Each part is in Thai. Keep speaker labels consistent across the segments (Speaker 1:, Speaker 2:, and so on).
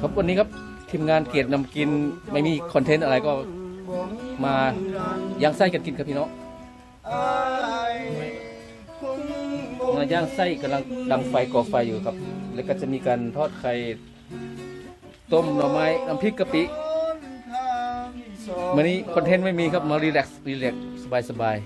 Speaker 1: ครับวันนี้ครับทีมงานเกียรตินำกินไม่มีคอนเทนต์อะไรก็มาย่างไส้กันกินครับพี่น้องมาย่างไส้กำลังดังไฟก่อไฟอยู่ครับ แล้วก็จะมีการทอดไข่ต้มหน่อไม้น้ำพริกกะปิวันนี้คอนเทนต์ไม่มีครับมารีแลกซ์รีแลกซ์สบายสบาย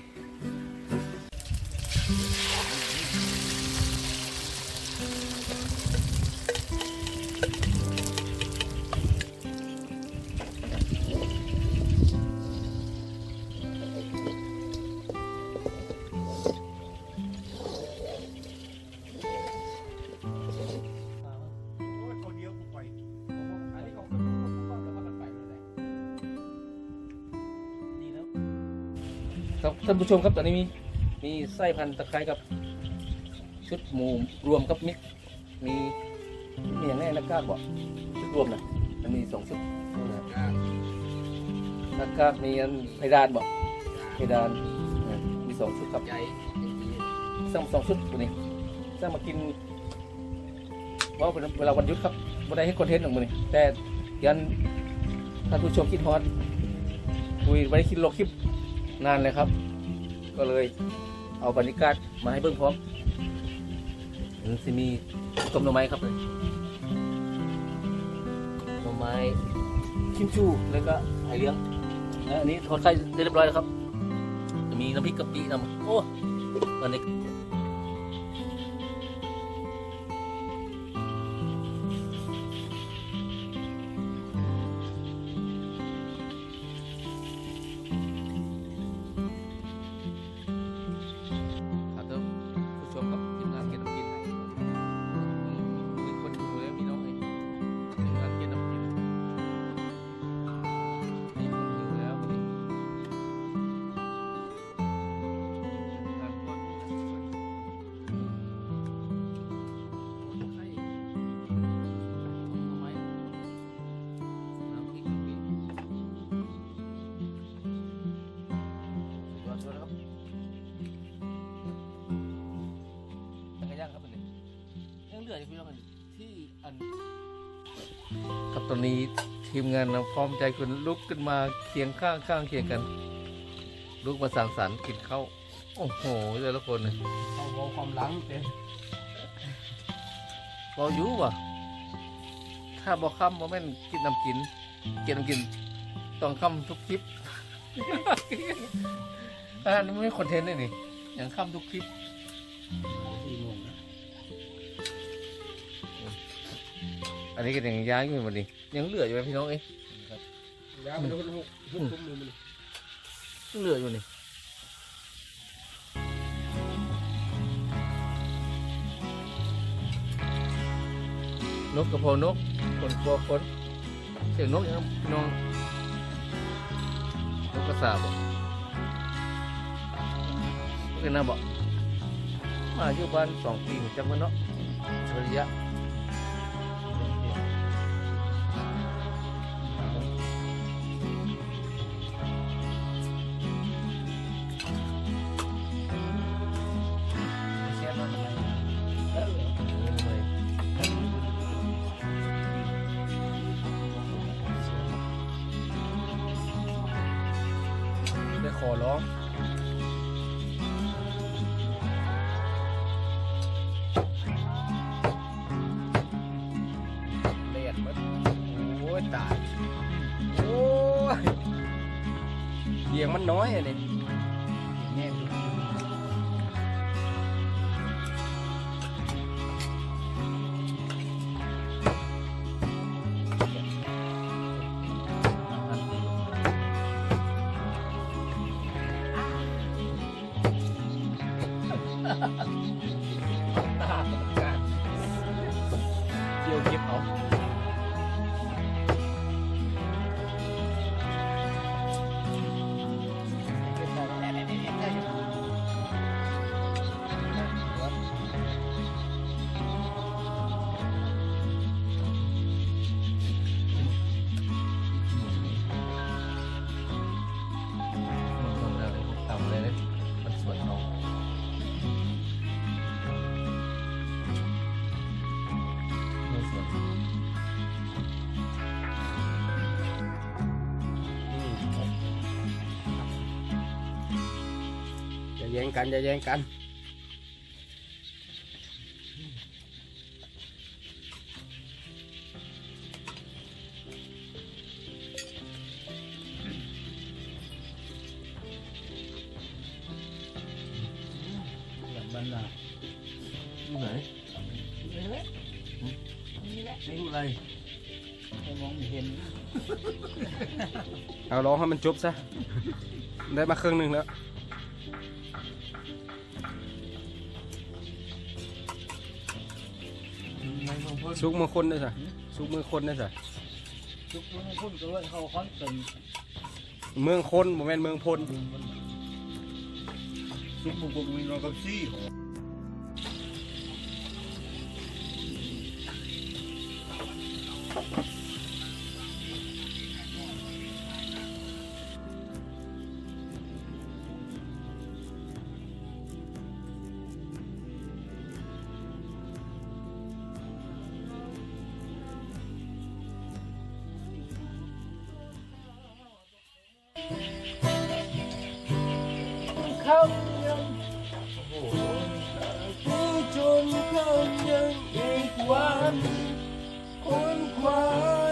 Speaker 1: ครับท่านผู้ชมครับตอนนี้มีมีไส้พันธุ์ตะไคร้กับ ชุดหมูรวมกับมิกมีมีอย่างแน่นะกล้าบอกชุดรวมนะมันมีสองชุดนักกล้ามีอันเพดานบอกเพดานอะมีสองชุดครับ
Speaker 2: ใหญ่
Speaker 1: สร้างสองชุดตัวนี้สร้างมากินว่าเป็นเวลาวันหยุดครับไม่ได้ให้คอนเทนต์ของมันนี่แต่ยันท่านผู้ชมคิดฮอตคุยไว้คิดโลกคลิป นานเลยครับ ก็เลยเอาบรรยากาศมาให้เบิ่งพร้อมมันจะมีต้มหน่อไม้ครับเลยหน่อไม้ชิมชูแล้วก็ไข่เลี้ยงและอันนี้ทอดไข่เรียบร้อยแล้วครับ จะมีน้ำพริกกะปิน้ำโอ้วันนี้ ครับตอนนี้ทีมงานเราพร้อมใจคุณลุกขึ้นมาเคียงข้างข้างเคียงกัน ลุกมาสั่งสรรค์กินข้าวโอ้โหแต่ละคนเนี่ย
Speaker 2: เอาเอาความหลังเต็ม
Speaker 1: เราอยู่ว่ะถ้าบอกค่ำว่าแม่นกินน้ำกินกินน้ำกินต้องค่ำทุกคลิปอันนี้ไม่คอนเทนต์เลยนี่อย่างค่ำทุกคลิป
Speaker 2: สี่โมงนะ
Speaker 1: อันนี้ก็ยังย้ายอยู่วันนี้ยังเหลืออยู่ไหมพี่น้องเอ้ย
Speaker 2: ยาวไปดูหกหกทุ่มเลยมัน
Speaker 1: ยังเหลืออยู่นี่นกกระเพานกคนกลัวคนเสียงนกยังพี่น้องนกกระสาบอกเพื่อนนะบอกมาอยู่บ้านสองปีจังมันเนาะเฉลี่ย
Speaker 2: อร้
Speaker 1: องเลียดมัดโอ้ยตาย
Speaker 2: โอ้ยเสียงมันน้อยอะเนี่ย
Speaker 1: Hasta luego. ละนี่อะไร
Speaker 3: ไม่มองไม่เห็น
Speaker 2: เอาร้องให้มันจบซะ ได้มาครึ่งหนึ่งแล้ว
Speaker 1: ไงมองเพิ่น
Speaker 2: ซุกมือคนได้สะซุกมือคนได้สะ
Speaker 3: ทุกคนพูดก็ว่าเขาคอนเป็น
Speaker 2: เมืองคนโมเมนเมืองพล
Speaker 1: ซุปบุกบุกมีนอนกับซี่ำ
Speaker 2: ยังผู้จนคำยังอีกวันคนควาย